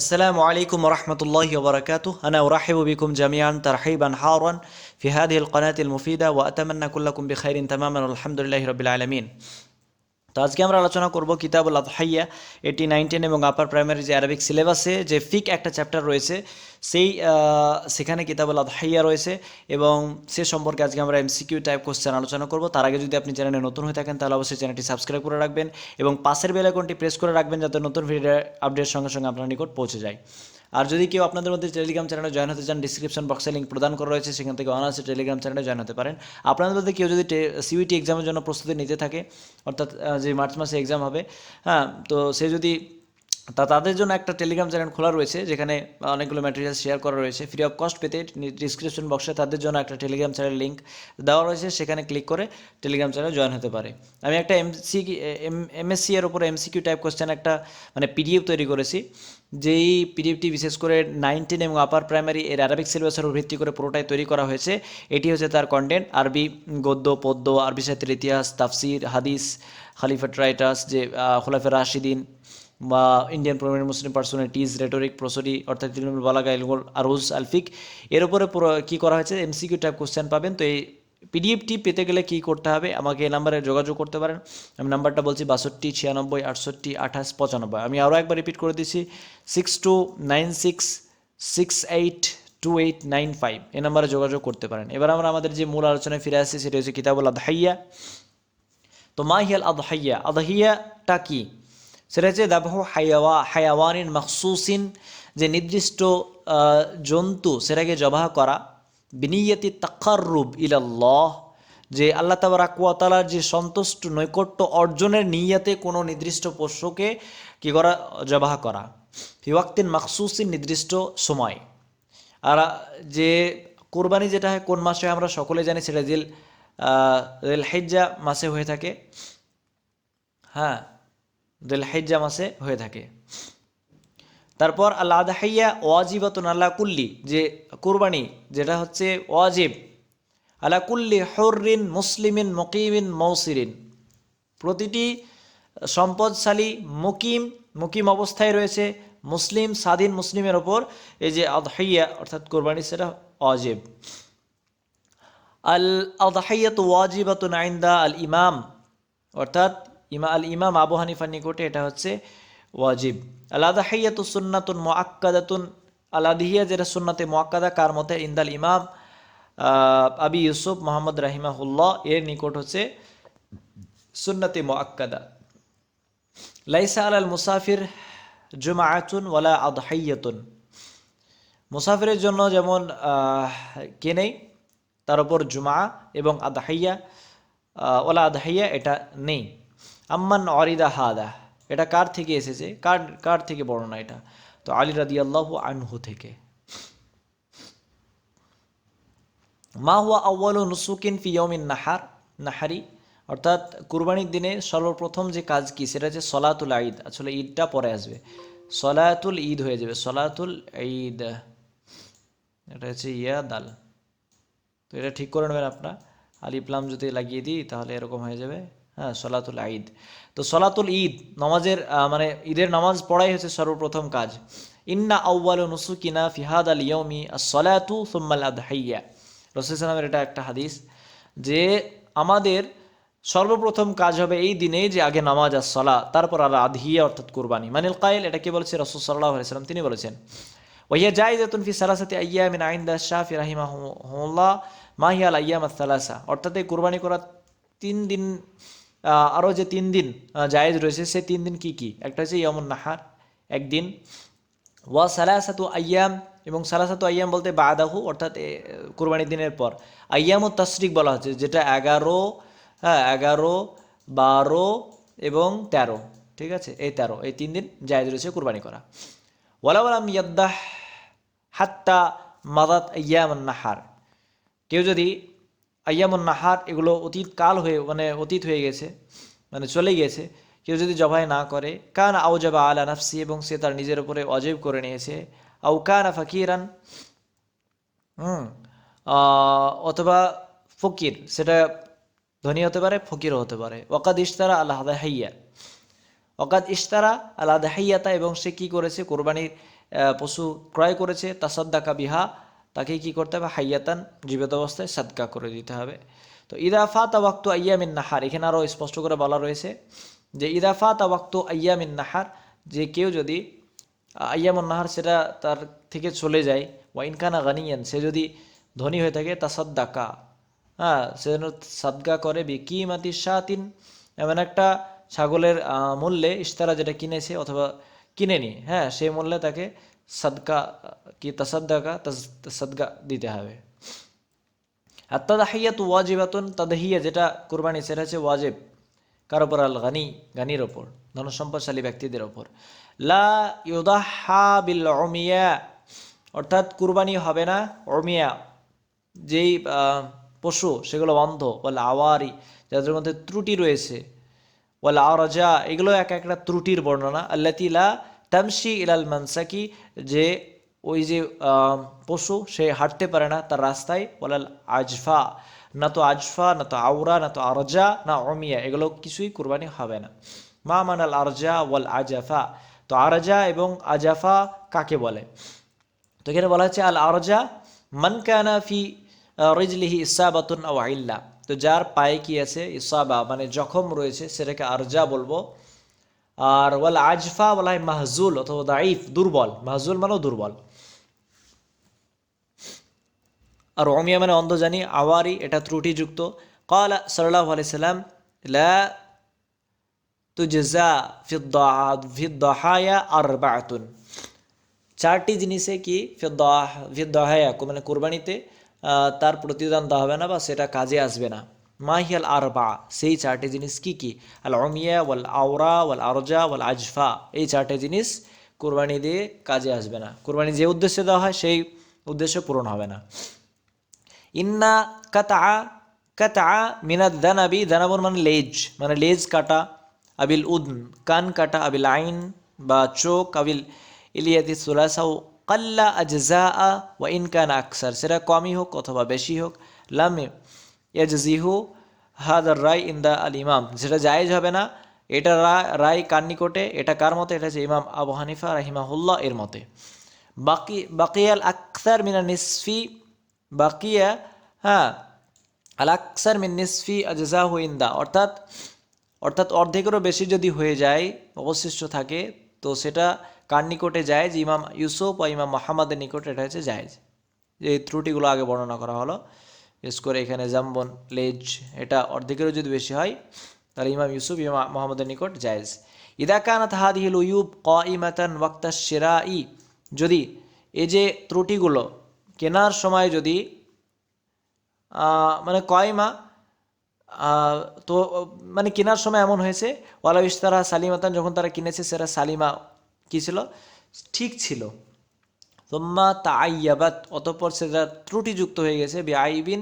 السلام عليكم ورحمة الله وبركاته. أنا أرحب بكم جميعا ترحيبا حارا في هذه القناة المفيدة وأتمنى كلكم بخير تماما والحمد لله رب العالمين. তো আজকে আমরা আলোচনা করব কিতাবুল আদহাইয়া, এটি নাইন টেন এবং আপার প্রাইমারি যে আরবিক সিলেবাসে যে ফিক একটা চ্যাপ্টার রয়েছে, সেই সেখানে কিতাবুল আদহাইয়া রয়েছে এবং সে সম্পর্কে আজকে আমরা এমসিকিউ টাইপ কোশ্চেন আলোচনা করব। তার আগে যদি আপনি চ্যানেলে নতুন হয়ে থাকেন, তাহলে অবশ্যই চ্যানেলটি সাবস্ক্রাইব করে রাখবেন এবং পাশের বেল আইকনটি প্রেস করে রাখবেন যাতে নতুন ভিডিও আপডেট সঙ্গে সঙ্গে আপনার নিকট পৌঁছে যায়। আর যদি কেউ আপনাদের মধ্যে টেলিগ্রাম চ্যানেলে জয়েন হতে চান ডিসক্রিপশন বক্সে লিঙ্ক প্রদান করা রয়েছে, সেখান থেকে অনার্সে টেলিগ্রাম চ্যানেলে জয়েন হতে পারেন। আপনাদের মধ্যে কেউ যদি সিউইটি এক্সামের জন্য প্রস্তুতি নিতে থাকে, অর্থাৎ যে মার্চ মাসে এক্সাম হবে হ্যাঁ তো সে যদি তা তাদের জন্য একটা টেলিগ্রাম চ্যানেল খোলা রয়েছে, যেখানে অনেকগুলো ম্যাটেরিয়াল শেয়ার করা রয়েছে। ফ্রি অফ কস্ট পেতে ডিসক্রিপশন বক্সে তাদের জন্য একটা টেলিগ্রাম চ্যানেল লিঙ্ক দেওয়া রয়েছে, সেখানে ক্লিক করে টেলিগ্রাম চ্যানেল জয়েন হতে পারে। আমি একটা এমসি এম এমএসসি এর উপরে এমসিকিউ টাইপ কোশ্চেন একটা মানে পিডিএফ তৈরি করেছি, যেই পিডিএফটি বিশেষ করে নাইনটিন এবং আপার প্রাইমারি এর আরবিক সিলেবাসের উপর ভিত্তি করে পুরোটাই তৈরি করা হয়েছে। এটি হচ্ছে তার কন্টেন্ট আরবি, গদ্য, পদ্য, আরবি সাহিত্যের ইতিহাস, তাফসির, হাদিস খালিফাট রাইটার্স যে খোলাফের রাশিদিন বা Indian prominent Muslim personalities rhetoric প্রসরি অর্থাৎ তৃণমূল বালাগা ইলগোল আরুজ, আলফিক, এর উপরে পুরো কী করা হয়েছে? এমসিকিউ টাইপ কোশ্চেন পাবেন। তো এই পিডিএফটি পেতে গেলে কী করতে হবে? আমাকে এই নাম্বারে যোগাযোগ করতে পারেন। আমি নাম্বারটা বলছি বাষট্টি, ছিয়ানব্বই, আটষট্টি, আঠাশ, পঁচানব্বই। আমি আরও একবার রিপিট করে দিচ্ছি। Six two nine six six eight two eight nine five এই নাম্বারে যোগাযোগ করতে পারেন। এবার আমরা আমাদের যে মূল আলোচনায় ফিরে আসছি, সেটা হচ্ছে কিতাবুল আদহাইয়া। তো মা হিয়াল আদহাইয়া আদহিয়াটা কি? সেটা হচ্ছে দাবাহ হায়াওয়া হায়াওয়ানিন মখসুসিন, যে নির্দিষ্ট জন্তু সেটাকে জবাহ করা। বিনিয়তি তাকাররুব ইলাল্লাহ, যে আল্লাহ তাবারাকুয়াতালার যে সন্তুষ্ট নৈকট্য অর্জনের নিয়াতে কোনো নির্দিষ্ট পশুকে কি করা? জবাহ করা। ফিওয়াক্তিন মাকসুসিন নির্দিষ্ট সময়। আর যে কোরবানি যেটা হয়, কোন মাসে আমরা সকলে জানি, সেটা দিল রেল হেজ্জা মাসে হয়ে থাকে। হ্যাঁ। দিল হেজ্জা মাসে হয়ে থাকে। তারপর আল্লাহ আদাহাইয়া ওয়াজিবাতুন আল্লাহ কুল্লি, যে কোরবানি, যেটা হচ্ছে ওয়াজিব। আল্লাহ কুল্লি হরিন মুসলিমিন মকিমিন মৌসিরিন। প্রতিটি সম্পদশালী মুকিম মুকিম অবস্থায় রয়েছে, মুসলিম, স্বাধীন মুসলিমের ওপর, এই যে আদহাইয়া, অর্থাৎ কোরবানি, সেটা অজেব আল আদহাইয়াত ওয়াজিবাতুন আইন্দা আল ইমাম, অর্থাৎ ইমা আল ইমাম আবু হানিফার নিকটে এটা হচ্ছে ওয়াজিব। আল আদহাইয়াতু সুন্নাতুন মোয়াক্কাদাতুন আল আদহিয়া যেটা সুন্নাতে মোয়াক্কাদা কার মতে? ইন্দাল ইমাম আবি ইউসুফ মোহাম্মদ রাহিমাহুল্লাহ এর নিকট হচ্ছে সুন্নতে মোয়াক্কাদা লাইসা আলাল মুসাফির জুমাআতুন ওয়ালা আদহাইয়াতুন মুসাফিরের জন্য যেমন আহ, কে নেই তার উপর জুমা এবং আদহাইয়া ওলা আদহাইয়া এটা নেই। আম্মান অরিদা হাদা, এটা কার থেকে এসেছে? কার কার থেকে বর্ণনা এটা? তো আলী রাদি আল্লাহ আনহু থেকে। মা হুয়া আউ্বালু নুসুকিন ফি ইয়মিন নাহার, নাহারি, অর্থাৎ কুরবানির দিনে সর্বপ্রথম যে কাজ কি? সেটা হচ্ছে সলাতুল ঈদ। আসলে ঈদটা পরে আসবে। সলাতুল ঈদ হয়ে যাবে। সলাতুল ঈদ, এটা হচ্ছে ইয়া দাল। তো এটা ঠিক করে নেবেন আপনার। আলিপ্লাম যদি লাগিয়ে দিই, তাহলে এরকম হয়ে যাবে। হ্যাঁ সলাতুল ঈদ। তো সলাতুল ঈদ, নামাজের মানে ঈদের নামাজ পড়াই হচ্ছে সর্বপ্রথম কাজ। ইন্না আউ্বাল নুসুকিনা ফিহাদ আল ইয়মি সলাতু সুম্মাল আদহাইয়া। রসুলামের এটা একটা হাদিস যে আমাদের সর্বপ্রথম কাজ হবে এই দিনে যে আগে নামাজ আর সলা তারপর আল আদহিয়া অর্থাৎ কুরবানি। মানিল কায়েল, এটা কে বলেছে? রসুল সাল্লাহ আলাইসাল্লাম তিনি বলেছেন ওহিয়া জাইজাতুন ফি সালাসাতি আইয়ামিন আইন্দা শাফি রাহিমাহুল্লাহ মাহিয়াল আইয়াম সালাসা অর্থাৎ এই কুরবানি করা তিন দিন আরও যে তিন দিন জায়েজ রয়েছে, সে তিন দিন কি কি? একটা হচ্ছে ইয়মুন নাহার, একদিন। ওয়া সালাসাতু আইয়াম, এবং সালাসাতু আইয়াম বলতে বাদাহু, অর্থাৎ কুরবানির দিনের পর। আইয়াম ও তশরিক বলা হচ্ছে, যেটা এগারো হ্যাঁ এগারো, বারো এবং তেরো, ঠিক আছে? এই তেরো, এই তিন দিন জায়েজ রয়েছে কুরবানি করা। ওয়ালাওয়ালাম ইয়াদ্দাহ হাত্তা মাদাত আয়ামুন নাহার। কেউ যদি আয়ামুন নাহার এগুলো অতীত কাল হয়ে মানে অতীত হয়ে গেছে মানে চলে গেছে। কেউ যদি জবাই না করে, কান আউজাবা আলা নাফসি এবং সে তার নিজের উপরে অজেব করে নিয়েছে। আউ কানা ফাকিরান, হুম অথবা ফকির, সেটা ধনী হতে পারে, ফকিরও হতে পারে। ওকাদ ইশতারা আল্লাহ হাইয়া অকাদ ইশতারা আল্লাহ হাইয়াতা এবং সে কি করেছে? কোরবানির পশু ক্রয় করেছে, তাসাদ্দাকা বিহা তাকে কি করতে হবে? হাইয়াতান, জীবিত অবস্থায় সাদকা করে দিতে হবে। তো ইদাফা তাওয়াক্ত আয়ামিন নাহার, এখানে আরও স্পষ্ট করে বলা রয়েছে যে ইদাফা তাওয়াক্ত আয়ামিন নাহার, যে কেউ যদি আয়ামুন নাহার সেটা তার থেকে চলে যায় ওয়াইনকানা গানিয়ান, সে যদি ধনী হয়ে থাকে, তাসাদ্দাকা। হ্যাঁ সে যেন সাদগা করে বিকিমাতি শাতিন, এমন একটা ছাগলের মূল্যে ইশতারা যেটা কিনেছে অথবা কিনেনি হ্যাঁ সেই মূল্যে তাকে সাদকা কি তাসাদ্দাকা সাদগা দিতে হবে আর তাদাহিয়াত ওয়াজিবাতুন তাদাহিয়া যেটা কুরবানি সেটা হচ্ছে ওয়াজিব কার ওপর আল গানি গানির ওপর ধনসম্পদশালী ব্যক্তিদের ওপর লা ইউদাহা বিল অমিয়া অর্থাৎ কুরবানি হবে না অমিয়া যেই পশু সেগুলো অন্ধ বলে আওয়ারি যাদের মধ্যে ত্রুটি রয়েছে। ওয়াল আরজা এগুলো এক একটা ত্রুটির বর্ণনা আল্লাতি লা তামশি ইলাল মানসাকি যে ওই যে পশু সে হাঁটতে পারে না তার রাস্তায় ওয়ালাল আজফা না তো আজফা না তো আউরা না তো আরজা না অমিয়া এগুলো কিছুই কুরবানি হবে না মা মানাল আরজা ওয়াল আজাফা তো আরজা এবং আজাফা কাকে বলে তো এখানে বলা হচ্ছে আল আরজা মান কানা ফি রিজলিহি ইসাবাতুন আও আইল্লা তো যার পায়ে কি আছে ইসাবা মানে জখম রয়েছে সেটাকে আরজা বলব আর ওয়াল আজফা হয় মাহজুল, অথবা দাইফ দুর্বল। মাহজুল মানেও দুর্বল। আর অমিয়া মানে অন্ধ জানি আওয়ারি, এটা ত্রুটিযুক্ত। কালা সাল্লাহ আলাইসাল্লাম লা তুজা ফিদ্দাহায়া আর বাতুন চারটি জিনিসে কি ফিদ্দাহায়া মানে কোরবানিতে তার প্রতিদান দেওয়া হবে না বা সেটা কাজে আসবে না। মাহিয়াল আর বা সেই চারটে জিনিস কি কি? আল অমিয়া ওয়াল আওরা ওয়াল আরজা ওয়াল আজফা এই চারটে জিনিস কোরবানি দিয়ে কাজে আসবে না। কোরবানি যে উদ্দেশ্যে দেওয়া হয়, সেই উদ্দেশ্য পূরণ হবে না। ইন্না কাতা কাতা মিনাদ দানাবি দানাবুর মানে লেজ মানে লেজ কাটা, আবিল উদ্ন, কান কাটা, আবিল আইন বা চোখ, আবিল ইলিয়াতি সুলাসাউ কাল্লা আজজা ওয়া ইনকান আকসার, সেটা কমই হোক অথবা বেশি হোক, লামে ইয়াজিহু হাদার রায় ইন দা আল ইমাম। যেটা জায়েজ হবে না, এটা রায় কার নিকটে, এটা কার মতে? এটা হচ্ছে ইমাম আবু হানিফা রাহিমাহুল্লাহ এর মতে। বাকি, বাকিয়াল আকসার মিনা নিসফি, বাকিয়া হ্যাঁ আল আকসার মিন নিসফি আজজা ইন্দা। অর্থাৎ অর্থাৎ অর্ধেকেরও বেশি যদি হয়ে যায়, অবশিষ্ট থাকে, তো সেটা কার নিকটে যায় যে ইমাম ইউসুফ বা ইমাম মোহাম্মদের নিকটে এটা হচ্ছে জায়েজ। যে ত্রুটিগুলো আগে বর্ণনা করা হলো। বিশেষ করে এখানে জাম্বন লেজ এটা অর্ধেকেরও যদি বেশি হয়, তাহলে ইমাম ইউসুফ, ইমাম মোহাম্মদের নিকট জায়েজ। ইদা কানাত হাদিহিল উয়ুব ক ইমাতান ওয়াক্তা সেরা ই যদি এই যে ত্রুটিগুলো, কেনার সময় যদি মানে কয়মা তো মানে কেনার সময় এমন হয়েছে ওয়ালা ইস্তারা সালিমাতান, যখন তারা কিনেছে সেটা সালিমা কি ছিল? ঠিক ছিল। তোম্মা তাইয়াবাত অতঃপর সেটা ত্রুটিযুক্ত হয়ে গেছে বি আইবিন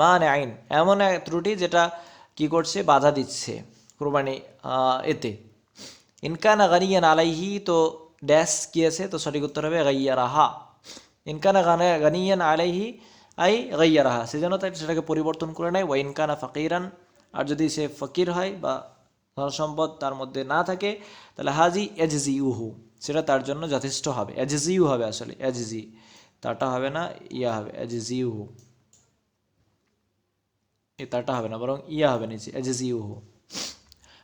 মানে আইন এমন এক ত্রুটি যেটা কি করছে? বাধা দিচ্ছে কোরবানি এতে। ইনকানা গানিয়ান আলাইহি, তো ড্যাশ কি আছে? তো সঠিক উত্তর হবে গাইয়া রাহা ইনকানা গানা, গানিয়ান আলাইহি, আই গাইয়া রাহা সেজন্য তাই সেটাকে পরিবর্তন করে নেয়। ওয়া ইনকানা ফকিরান, আর যদি সে ফকির হয় বা ধন সম্পদ তার মধ্যে না থাকে, তাহলে হাজি এজজি উহু সেটা তার জন্য যথেষ্ট হবে। এজজিউ হবে আসলে। এজজি, তাটা হবে না, ইয়া হবে। এজজি এই তাটা হবে না বরং ইয়া হবে নিচে এজজি উহু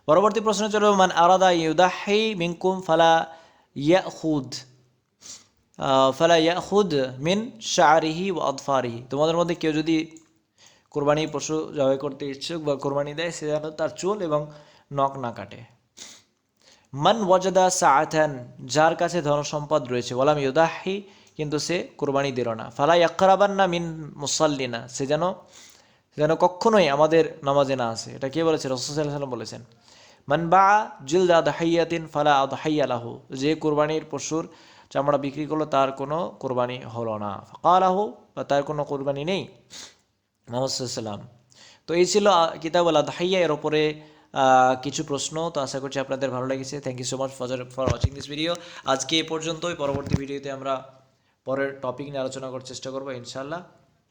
পরবর্তী প্রশ্ন চলো মান আরাদা ইউদাহি মিনকুম ফালা ইয়াখুদ। আহ, ফালা ইয়াখুদ মিন শারিহি ও আদফারিহি। তোমাদের মধ্যে কেউ যদি কোরবানি পশু জবাই করতে ইচ্ছুক বা কোরবানি দেয় সে যেন তার চুল এবং নখ না কাটে। মান ওয়াজাদা সাআথান যার কাছে ধন সম্পদ রয়েছে। ওয়ালাম ইউদাহি কিন্তু সে কোরবানি দিল না। ফালা ইয়াকরাবান না মিন মুসাল্লিনা সে যেন যেন কখনোই আমাদের নামাজে না আসে। এটা কে বলেছে? রসুসাল্লাম বলেছেন, মান বা জিলদা দাহাইয়াতিন ফালা আদহাইয়া লাহু যে কোরবানির পশুর চামড়া বিক্রি করল, তার কোনো কোরবানি হলো না। ফাকালাহু, বা তার কোনো কোরবানি নেই। মোহাম্মদ সাল্লাম তো এই ছিল কিতাব আল আদহাইয়া এর ওপরে কিছু প্রশ্ন, তো আশা করছি আপনাদের ভালো লেগেছে। Thank you so much for for watching this video আজকে এ পর্যন্তই। পরবর্তী ভিডিওতে আমরা পরের টপিক নিয়ে আলোচনা করার চেষ্টা করব, ইনশাআল্লাহ।